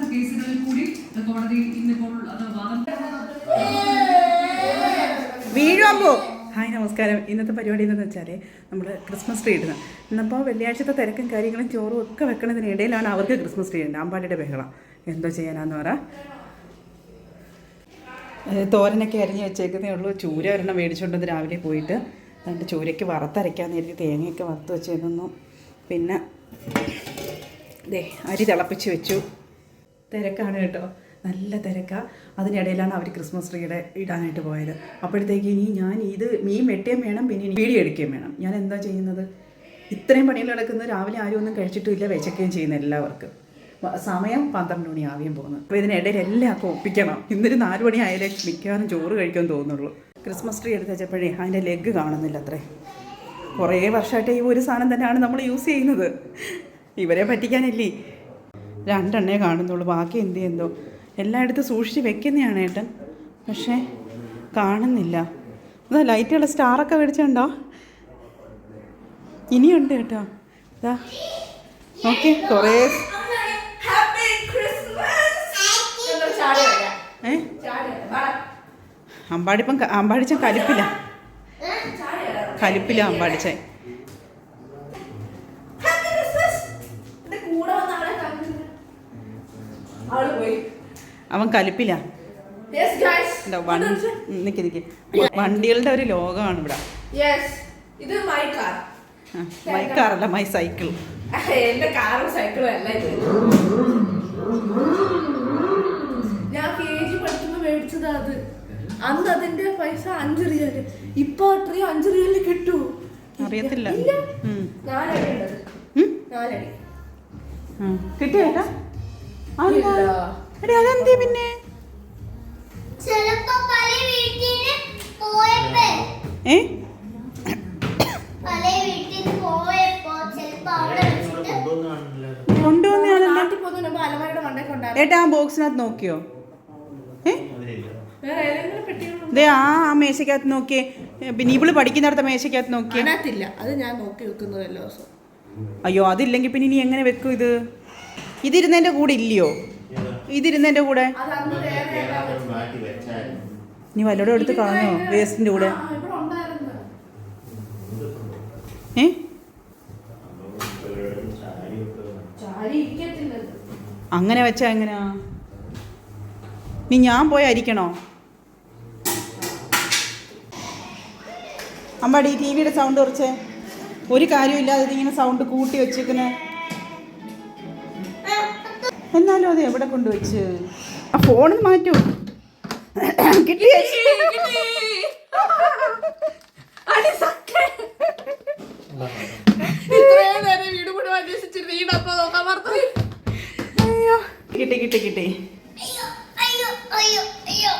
വിവിധ കേസുകളിൽ കൂടി കോടതി ഇന്നിപ്പോൾ അത് വാദം വീഴുമ്പോ ഹായ് നമസ്കാരം. ഇന്നത്തെ പരിപാടി എന്താണെന്ന് വെച്ചാൽ നമ്മൾ ക്രിസ്മസ് ട്രീ ഇടുന്നത്. ഇന്നിപ്പോൾ വെള്ളിയാഴ്ചത്തെ തിരക്കും കാര്യങ്ങളും ചോറും ഒക്കെ വെക്കുന്നതിനിടയിലാണ് അവർക്ക് ക്രിസ്മസ് ട്രീ ഉണ്ട് അമ്പാടിയുടെ ബഹളം. എന്തോ ചെയ്യാനാന്ന് പറ. തോരനൊക്കെ അരിഞ്ഞ് വെച്ചേക്കുന്നേ ഉള്ളൂ. ചൂര ഒരെണ്ണം മേടിച്ചുകൊണ്ടത് രാവിലെ പോയിട്ട് രണ്ട് ചൂരയ്ക്ക് വറുത്തരയ്ക്കാന്ന് കരുതി തേങ്ങയൊക്കെ വറുത്ത് വെച്ചിരുന്നു പിന്നെ ദേ അരി തിളപ്പിച്ച് വെച്ചു. തിരക്കാണ് കേട്ടോ. നല്ല തിരക്കാണ് അതിനിടയിലാണ് അവർ ക്രിസ്മസ് ട്രീയുടെ ഇടാനായിട്ട് പോയത്. അപ്പോഴത്തേക്ക് ഇനി ഞാൻ ഇത് മീൻ വെട്ടുകയും വേണം പിന്നെ ഇനി വീഡിയോ എടുക്കുകയും വേണം. ഞാൻ എന്താ ചെയ്യുന്നത്? ഇത്രയും പണികൾ നടക്കുന്നത് രാവിലെ ആരും ഒന്നും കഴിച്ചിട്ടില്ല. വിശക്കുകയും ചെയ്യുന്ന എല്ലാവർക്കും. സമയം പന്ത്രണ്ട് മണി ആവുകയും പോകുന്നത് അപ്പോൾ ഇതിനിടയിൽ എല്ലാം ഒപ്പിക്കണം. ഇന്നൊരു നാല് മണി ആയാലേ മിക്കവാറും ചോറ് കഴിക്കാൻ തോന്നുള്ളൂ. ക്രിസ്മസ് ട്രീ എടുത്ത് വെച്ചപ്പോഴേ അതിന്റെ ലെഗ് കാണുന്നില്ല അത്രേ. കുറേ വർഷമായിട്ട് ഈ ഒരു സാധനം തന്നെയാണ് നമ്മൾ യൂസ് ചെയ്യുന്നത്. ഇവരെ പറ്റിക്കാനല്ലേ? രണ്ടെണ്ണേ കാണുന്നുള്ളൂ. ബാക്കി എന്ത് ചെയ്യുന്നോ? എല്ലായിടത്തും സൂക്ഷിച്ച് വെക്കുന്നതാണ് ഏട്ടൻ. പക്ഷേ കാണുന്നില്ല. ഇതാ ലൈറ്റുള്ള സ്റ്റാറൊക്കെ മേടിച്ചുണ്ടോ ഇനിയുണ്ട് കേട്ടോ. ഇതാ ഓക്കെ കുറേ ഹാപ്പി ക്രിസ്മസ് എന്നൊരു ചാടി വരാം? ഏ? വാ. അമ്പാടിപ്പം അമ്പാടിച്ച കലിപ്പില്ല. കലിപ്പില്ല അമ്പാടിച്ചൻ ഹാപ്പി ക്രിസ്മസ് എന്റെ കൂടെ വന്ന ആളെ കണ്ടില്ല ആൾ പോയി അവൻ കലിപ്പില്ല. വണ്ടികളുടെ ഒരു ലോകമാണ് ഇവിടെ. ഇത് മൈ കാർ മൈ കാറല്ല മൈ സൈക്കിൾ എന്റെ കാറും സൈക്കിളും എല്ലാം ഇത്. ഞാൻ കെ ജി പഠിക്കുമ്പോ മേടിച്ചതാ അത്. അന്ന് അതിന്റെ പൈസ അഞ്ച് റിയൽ ഇപ്പൊ അത്രയും അഞ്ച് റിയലിന് കിട്ടൂ. അറിയത്തില്ല. നാലടി ഉള്ളത് അതെന്താ? പിന്നെ? ഏ? ഏട്ടാ ആ ബോക്സിനകത്ത് നോക്കിയോ? ഏ? ആ ആ മേശക്കകത്ത് നോക്കിയേ. പിന്നെ ഇവൾ പഠിക്കുന്നിടത്ത മേശക്കകത്ത് നോക്കിയേ. അത് ഞാൻ നോക്കി വെക്കുന്നതല്ലോ അയ്യോ അതില്ലെങ്കിൽ പിന്നെ ഇനി എങ്ങനെ വെക്കും ഇത്? ഇതിരുന്നതിന്റെ കൂടെ ഇല്ലയോ? ഇതിരുന്നതിന്റെ കൂടെ? നീ വല്ലതും എടുത്ത് കളഞ്ഞോ വേസ്റ്റിന്റെ കൂടെ? ഏ? അങ്ങനെ വെച്ചാ എങ്ങനെയാ നീ ഞാൻ പോയി അരിക്കണോ? അമ്പാടി ടി വിയുടെ സൗണ്ട് കുറച്ച്. ഒരു കാര്യമില്ലാതെ ഇങ്ങനെ സൗണ്ട് കൂട്ടി വെച്ചേക്കുന്നേ. എന്നാലും അത് എവിടെ കൊണ്ടുവച്ച്? ആ ഫോൺ മാറ്റൂ. കിട്ടി കിട്ടി കിട്ടി. കിട്ടി അയ്യോ അയ്യോ അയ്യോ അയ്യോ.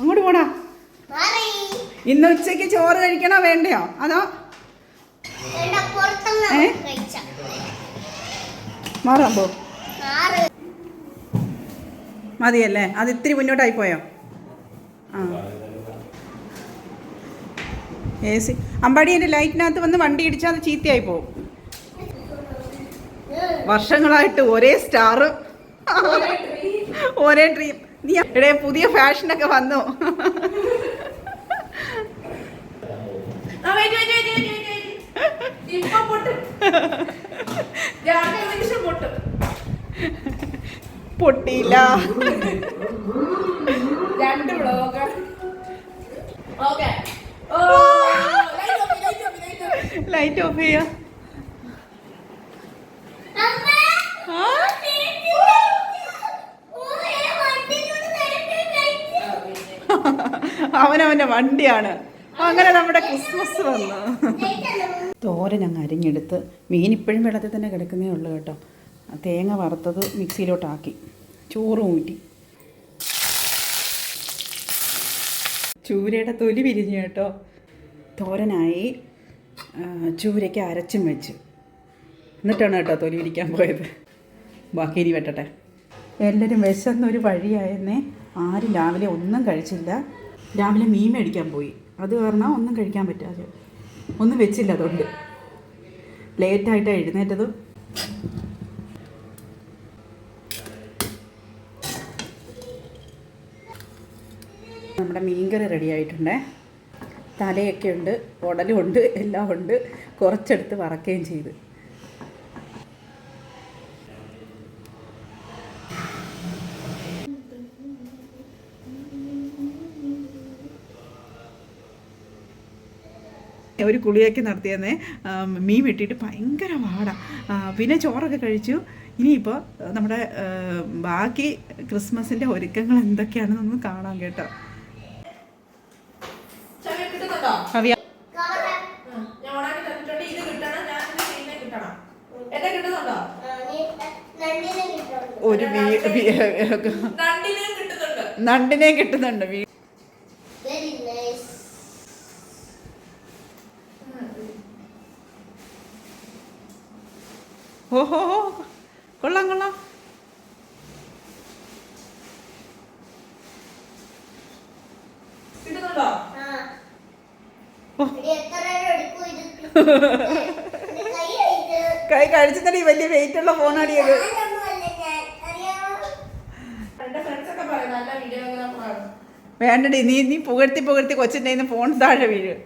അങ്ങോട്ട് പോടാ. മാറി. ഇന്ന് ഉച്ചയ്ക്ക് ചോറ് കഴിക്കണോ വേണ്ടയോ? അതോ? ഏ? മാറാമ്പോ മാറാൻ പോ. മാറ്. മതിയല്ലേ? അത് ഇത്തിരി മുന്നോട്ടായി പോയോ? ആ. എ സി അമ്പാടി എന്റെ ലൈറ്റിനകത്ത് വന്ന് വണ്ടി ഇടിച്ചാൽ അത് ചീത്തയായി പോകും. വർഷങ്ങളായിട്ട് ഒരേ സ്റ്റാർ ഒരേ ഡ്രീം നീ എടേ പുതിയ ഫാഷനൊക്കെ വന്നു. ഇപ്പൊ പൊട്ടും. രണ്ട് നിമിഷം പൊട്ടും. പൊട്ടിയില്ല. രണ്ട് ബ്ലോഗ് ലൈറ്റ് ഓഫ് ചെയ്യാ. അവനവന്റെ വണ്ടിയാണ്. അങ്ങനെ നമ്മുടെ ക്രിസ്മസ് വന്നു. തോരൻ അങ്ങ് അരിഞ്ഞെടുത്ത് മീൻ ഇപ്പോഴും വെള്ളത്തിൽ തന്നെ കിടക്കുന്നേ ഉള്ളൂ കേട്ടോ. തേങ്ങ വറുത്തത് മിക്സിയിലോട്ടാക്കി. ചോറ് ഊറ്റി. ചൂരയുടെ തൊലി വിരിഞ്ഞു കേട്ടോ. തോരനായി ചൂരയ്ക്ക് അരച്ചും വെച്ച്. എന്നിട്ടാണ് കേട്ടോ തൊലി വിരിക്കാൻ പോയത്. ബാക്കി ഇനി വെട്ടട്ടെ. എല്ലാവരും വിശന്നൊരു വഴിയായിരുന്നേ. ആരും രാവിലെ ഒന്നും കഴിച്ചില്ല. രാവിലെ മീൻ മേടിക്കാൻ പോയി. അത് കാരണം ഒന്നും കഴിക്കാൻ പറ്റാതെ. ഒന്നും വെച്ചില്ല അതുകൊണ്ട്. ലേറ്റായിട്ടാണ് എഴുന്നേറ്റത്. നമ്മുടെ മീൻകറി റെഡി ആയിട്ടുണ്ടേ. തലയൊക്കെ ഉണ്ട് ഉടലും ഉണ്ട് എല്ലാം ഉണ്ട്. കുറച്ചെടുത്ത് വറക്കുകയും ചെയ്ത്. ഒരു കുളിയൊക്കെ നടത്തിയെന്നേ മീൻ വെട്ടിയിട്ട് ഭയങ്കര വാട പിന്നെ ചോറൊക്കെ കഴിച്ചു. ഇനിയിപ്പോൾ നമ്മുടെ ബാക്കി ക്രിസ്മസിന്റെ ഒരുക്കങ്ങൾ എന്തൊക്കെയാണെന്നൊന്ന് കാണാം കേട്ടോ ചവി കിട്ടുന്നുണ്ടോ അവ്യ കവറ്. ഉം. ഞാൻ ഓണാക്കി തന്നിട്ടുണ്ട് ഇത് കിട്ടണം ഞാൻ ഇത് ചെയ്യുന്നത് കിട്ടണം എന്നെ കിട്ടുന്നുണ്ടോ ആ, നീ നണ്ടിനെ കിട്ടുള്ളൂ. ഒരു രണ്ടിനെയും കിട്ടുന്നുണ്ട്. ഓഹോ കൊള്ളാം കൊള്ളാം കിട്ടുന്നുണ്ടോ ആ. ഓ. എടി, എത്ര നേരം എടുക്കും ഇത്? എന്റെ കൈ കഴിച്ച്. കൈ കഴിച്ചിട്ടടി വലിയ വെയിറ്റ് ഉള്ള നല്ല വീഡിയോഗ്രാഫറാണ് വേണ്ടടി നീ നീ പുകഴ്ത്തി പുകഴ്ത്തി കൊച്ചിന്റെ ഫോൺ താഴെ വീഴും.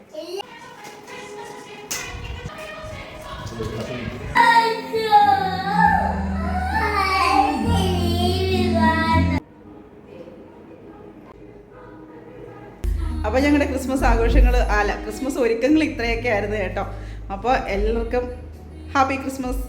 അപ്പോൾ ഞങ്ങളുടെ ക്രിസ്മസ് ആഘോഷങ്ങൾ അല്ല ക്രിസ്മസ് ഒരുക്കങ്ങൾ ഇത്രയൊക്കെ ആയിരുന്നു കേട്ടോ. അപ്പോൾ എല്ലാവർക്കും ഹാപ്പി ക്രിസ്മസ്.